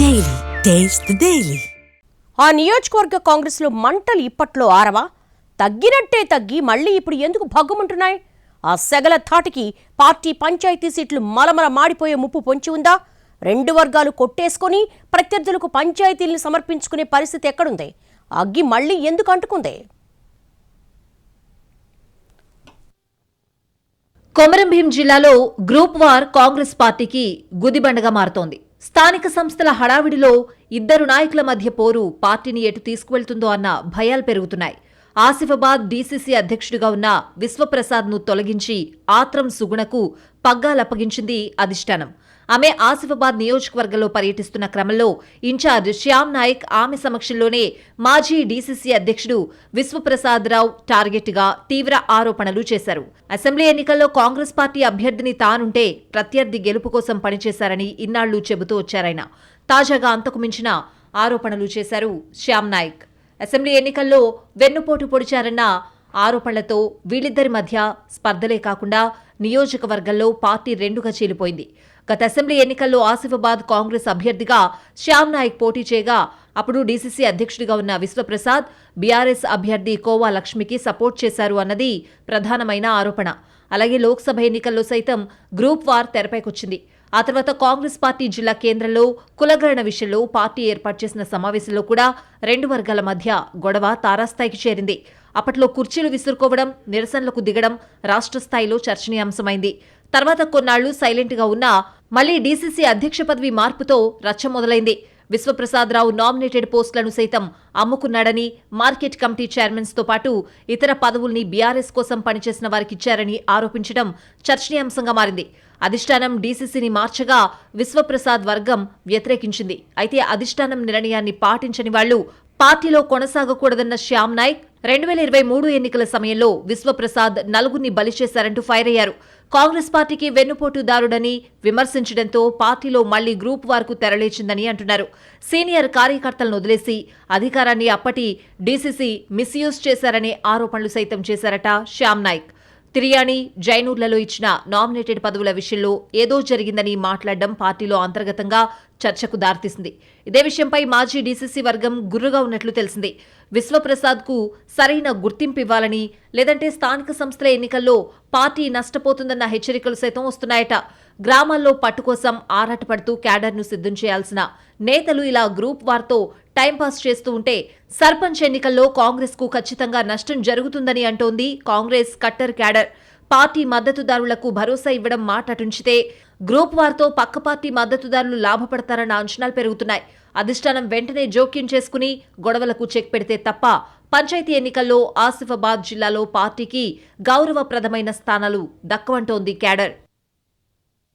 Daily. Taste the Daily. ఆ నియోజకవర్గ కాంగ్రెస్లో మంటలు ఇప్పట్లో ఆరవా? తగ్గినట్టే తగ్గి మళ్ళీ ఇప్పుడు ఎందుకు భగ్గుమంటున్నాయి? ఆ సెగల ధాటికి పార్టీ పంచాయతీ సీట్లు మలమల మాడిపోయే ముప్పు పొంచి ఉందా? రెండు వర్గాలు కొట్టేసుకొని ప్రత్యర్థులకు పంచాయతీల్ని సమర్పించుకునే పరిస్థితి ఎక్కడుంది? అగ్గి మళ్ళీ ఎందుకు అంటుకుంది? కొమరంభీం జిల్లాలో గ్రూప్ వార్ కాంగ్రెస్ పార్టీకి గుదిబండగా మారుతోంది. స్థానిక సంస్థల హడావిడిలో ఇద్దరు నాయకుల మధ్య పోరు పార్టీని ఎటు తీసుకువెళ్తుందో అన్న భయాలు పెరుగుతున్నాయి. ఆసిఫాబాద్ డీసీసీ అధ్యక్షుడిగా ఉన్న విశ్వప్రసాద్ను తొలగించి ఆత్రం సుగుణకు పగ్గాలప్పగించింది అధిష్టానం. ఆమె ఆసిఫాబాద్ నియోజకవర్గంలో పర్యటిస్తున్న క్రమంలో ఇన్ఛార్జ్ శ్యామ్ నాయక్ ఆమె సమక్షంలోనే మాజీ డీసీసీ అధ్యక్షుడు విశ్వప్రసాదరావు టార్గెట్గా తీవ్ర ఆరోపణలు చేశారు. అసెంబ్లీ ఎన్నికల్లో కాంగ్రెస్ పార్టీ అభ్యర్థిని తానుంటే ప్రత్యర్థి గెలుపు కోసం పనిచేశారని ఇన్నాళ్ళు చెబుతూ వచ్చారాయన. తాజాగా అంతకు మించిన ఆరోపణలు చేశారు శ్యామ్ నాయక్. అసెంబ్లీ ఎన్నికల్లో వెన్నుపోటు పొడిచారన్న ఆరోపణలతో వీళ్ళిద్దరి మధ్య స్పర్ధలే కాకుండా నియోజకవర్గంలో పార్టీ రెండుగా చీలిపోయింది. గత అసెంబ్లీ ఎన్నికల్లో ఆసిఫాబాద్ కాంగ్రెస్ అభ్యర్థిగా శ్యామ్ నాయక్ పోటీ చేయగా అప్పుడు డీసీసీ అధ్యక్షుడిగా ఉన్న విశ్వప్రసాద్ బీఆర్ఎస్ అభ్యర్థి కోవా లక్ష్మికి సపోర్ట్ చేశారు అన్నది ప్రధానమైన ఆరోపణ. అలాగే లోక్సభ ఎన్నికల్లో సైతం గ్రూప్ వార్ తెరపైకొచ్చింది. ఆ తర్వాత కాంగ్రెస్ పార్టీ జిల్లా కేంద్రంలో కులగరణ విషయంలో పార్టీ ఏర్పాటు చేసిన సమావేశంలో కూడా రెండు వర్గాల మధ్య గొడవ తారాస్థాయికి చేరింది. అప్పట్లో కుర్చీలు విసురుకోవడం నిరసనలకు దిగడం రాష్ట్ర స్థాయిలో చర్చనీయాంశమైంది. తర్వాత కొన్నాళ్ళు సైలెంట్గా ఉన్నా మళ్ళీ డీసీసీ అధ్యక్ష పదవి మార్పుతో రచ్చ మొదలైంది. విశ్వప్రసాదరావు నామినేటెడ్ పోస్టులను సైతం అమ్ముకున్నాడని మార్కెట్ కమిటీ చైర్మన్స్తో పాటు ఇతర పదవుల్ని బీఆర్ఎస్ కోసం పనిచేసిన వారికి ఇచ్చారని ఆరోపించడం చర్చనీయాంశంగా మారింది. అధిష్టానం డీసీసీని మార్చగా విశ్వప్రసాద్ వర్గం వ్యతిరేకించింది. అయితే అధిష్టానం నిర్ణయాన్ని పాటించని వాళ్ళు పార్టీలో కొనసాగకూడదన్న శ్యామ్ నాయక్ రెండు వేల ఇరవై మూడు ఎన్నికల సమయంలో విశ్వప్రసాద్ నలుగురిని బలి చేశారంటూ ఫైర్ అయ్యారు. కాంగ్రెస్ పార్టీకి వెన్నుపోటుదారుడని విమర్శించడంతో పార్టీలో మళ్ళీ గ్రూప్ వార్కు తెరలేచిందని అంటున్నారు. సీనియర్ కార్యకర్తలను వదిలేసి అధికారాన్ని అప్పటి డీసీసీ మిస్యూజ్ చేశారనే ఆరోపణలు సైతం చేశారట శ్యామ్ నాయక్. తిరియాని జైనూర్లలో ఇచ్చిన నామినేటెడ్ పదవుల విషయంలో ఏదో జరిగిందని మాట్లాడడం పార్టీలో అంతర్గతంగా చర్చకు దారితీసింది. ఇదే విషయంపై మాజీ డీసీసీ వర్గం గుర్రుగా ఉన్నట్లు తెలిసింది. విశ్వప్రసాద్కు సరైన గుర్తింపు ఇవ్వాలని లేదంటే స్థానిక సంస్థల ఎన్నికల్లో పార్టీ నష్టపోతుందన్న హెచ్చరికలు సైతం వస్తున్నాయట. గ్రామాల్లో పట్టు కోసం ఆరాటపడుతూ క్యాడర్ను సిద్ధం చేయాల్సిన నేతలు ఇలా గ్రూప్ వార్తో టైంపాస్ చేస్తూ ఉంటే సర్పంచ్ ఎన్నికల్లో కాంగ్రెస్కు ఖచ్చితంగా నష్టం జరుగుతుందని అంటోంది కాంగ్రెస్ కట్టర్ క్యాడర్. పార్టీ మద్దతుదారులకు భరోసా ఇవ్వడం మాటటుంచితే గ్రూప్ వార్తో పక్క పార్టీ మద్దతుదారులు లాభపడతారన్న అంచనాలు పెరుగుతున్నాయి. అధిష్టానం వెంటనే జోక్యం చేసుకుని గొడవలకు చెక్ పెడితే తప్ప పంచాయతీ ఎన్నికల్లో ఆసిఫాబాద్ జిల్లాలో పార్టీకి గౌరవప్రదమైన స్థానాలు దక్కవంటోంది క్యాడర్.